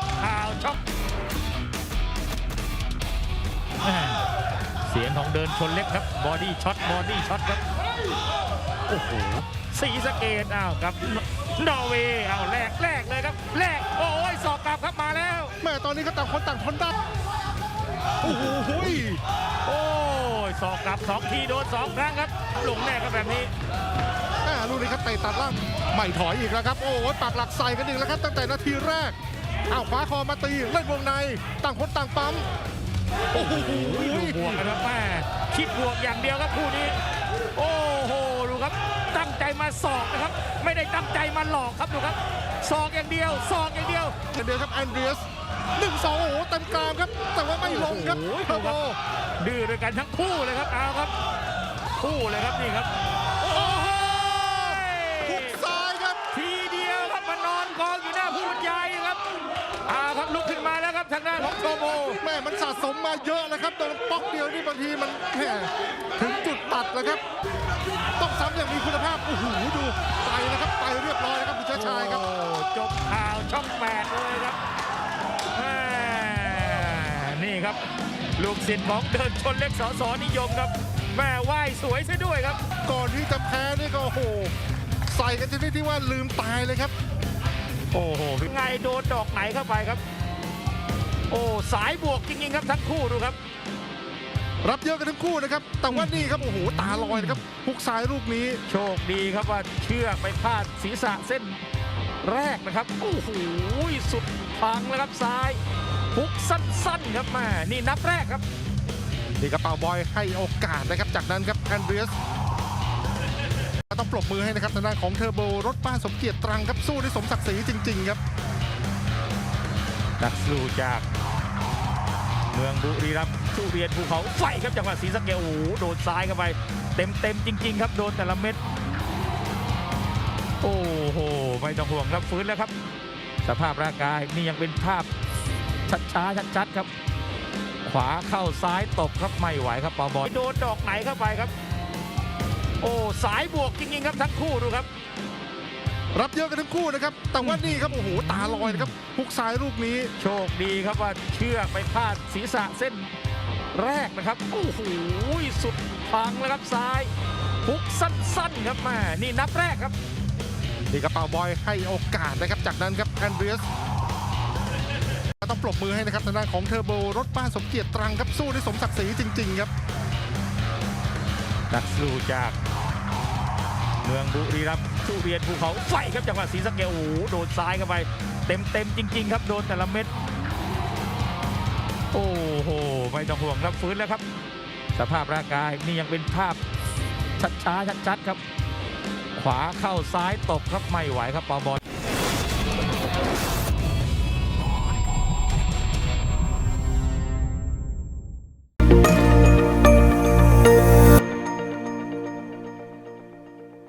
บข่าวช็อกแม่เสียงของเดินชนเล็กครับ บอดี้ช็อต บอดี้ช็อตครับ โอ้โหสีสะเกตอ้าวครับนอร์เวย์อ้าวแลกแลกเลยครับแลกโอ้ยสอกกลับครับมาแล้ว แม่ตอนนี้ก็ต่างคนต่างทนได้โอ้โหหุยโอ้ยสอกกลับสองทีโดนสองครั้งครับลงแน่ครับแบบนี้ แม่ลูกนี้ครับเตะตัดล่างไม่ถอยอีกแล้วครับ โอ้โหปักหลักใส่กันอีกแล้วครับตั้งแต่นาทีแรก อ้าวคว้าคอมาตีเล่นวงในต่างคนต่างปั๊มโอ้โหดูบวกกันครับแม่คิดบวกอย่างเดียวครับคู่นี้ โอ้โหดูครับ ตั้งใจมาสอกนะครับ ไม่ได้ตั้งใจมาหลอกครับดูครับสอกอย่างเดียวสอกอย่างเดียวเดียวครับแอนเดรียสหนึ่งสองโอ้โหเต็มกรามครับ แต่ว่าไม่ลงครับโอ้โหเทอร์โบดื้อด้วยกันทั้งคู่เลยครับเอาครับ คู่เลยครับนี่ครับ ทางด้านของโชโบแม่มันสะสมมาเยอะแล้วครับตอนป๊อกเดียวนี่บางทีมันแหมถึงจุดตัดแล้วครับ ต้องซ้ำอย่างมีคุณภาพโอ้โหดูไปนะครับไปเรียบร้อยนะครับคุณชาติชายครับโอ้จบข่าวช่องแปดเลยครับแม่นี่ครับ ลูกศิษย์ของเดินชนเล็กสอสอนิยมครับ แม่ไหว้สวยซะด้วยครับ ก่อนที่จะแพ้นี่ก็โอ้โหใส่กันชนิดที่ว่าลืมตายเลยครับ โอ้โหไงโดนดอกไหนเข้าไปครับ โอ้สายบวกจริงๆครับทั้งคู่ดูครับ รับเยอะกันทั้งคู่นะครับ แต่ว่านี่ครับโอ้โหตาลอยนะครับพุกซ้ายลูกนี้ โชคดีครับว่าเชือกไปพลาดศีรษะเส้นแรกนะครับโอ้โหสุดพังแล้วครับซ้ายพุกสั้นๆครับแม่นี่นับแรกครับนี่กระเป๋าบอยให้โอกาสนะครับ จากนั้นครับแอนเดรียสต้องปรบมือให้นะครับทางด้านของเทอร์โบรถป้าสมเกียรติตรังครับสู้ได้สมศักดิ์ศรีจริง ๆ ครับ นักสู้จากเมืองบุรีรัมย์สู้เรียนภูเขาไฟครับจังหวะศรีสะเกดโอ้โหโดนซ้ายเข้าไป เต็มเต็มจริง ๆ ครับโดนแต่ละเม็ดโอ้โหไม่ต้องห่วงครับฟื้นแล้วครับ สภาพร่างกายนี่ยังเป็นภาพชัดช้าชัดๆครับ ขวาเข้าซ้ายตบครับไม่ไหวครับปอบอยโดนดอกไหนเข้าไปครับ โอ้สายบวกจริงๆครับทั้งคู่ดูครับ รับเยอะกันทั้งคู่นะครับ แต่ว่านี่ครับโอ้โหตาลอยนะครับพุกซ้ายลูกนี้ โชคดีครับว่าเชือกไปพลาดศีรษะเส้นแรกนะครับ โอ้โหสุดพังแล้วครับซ้ายพุกสั้นๆครับแม่นี่นับแรกครับนี่กระเป๋าบอยให้โอกาสนะครับ จากนั้นครับแอนเดรียสต้องปรบมือให้นะครับทางด้านของเทอร์โบรถป้าสมเกียรติตรังครับสู้ได้สมศักดิ์ศรีจริง ๆ ครับนักสู้จากเมืองบุรีรัมย์ ตู้เรียนภูเขาไฟครับจังหวะศรีสะเกดโอ้โหโดนซ้ายเข้าไป เต็มเต็มจริง ๆ ครับโดนแต่ละเม็ดโอ้โหไม่ต้องห่วงครับฟื้นแล้วครับ สภาพร่างกายนี่ยังเป็นภาพช้าๆชัดๆครับ ขวาเข้าซ้ายตกครับไม่ไหวครับปอบอล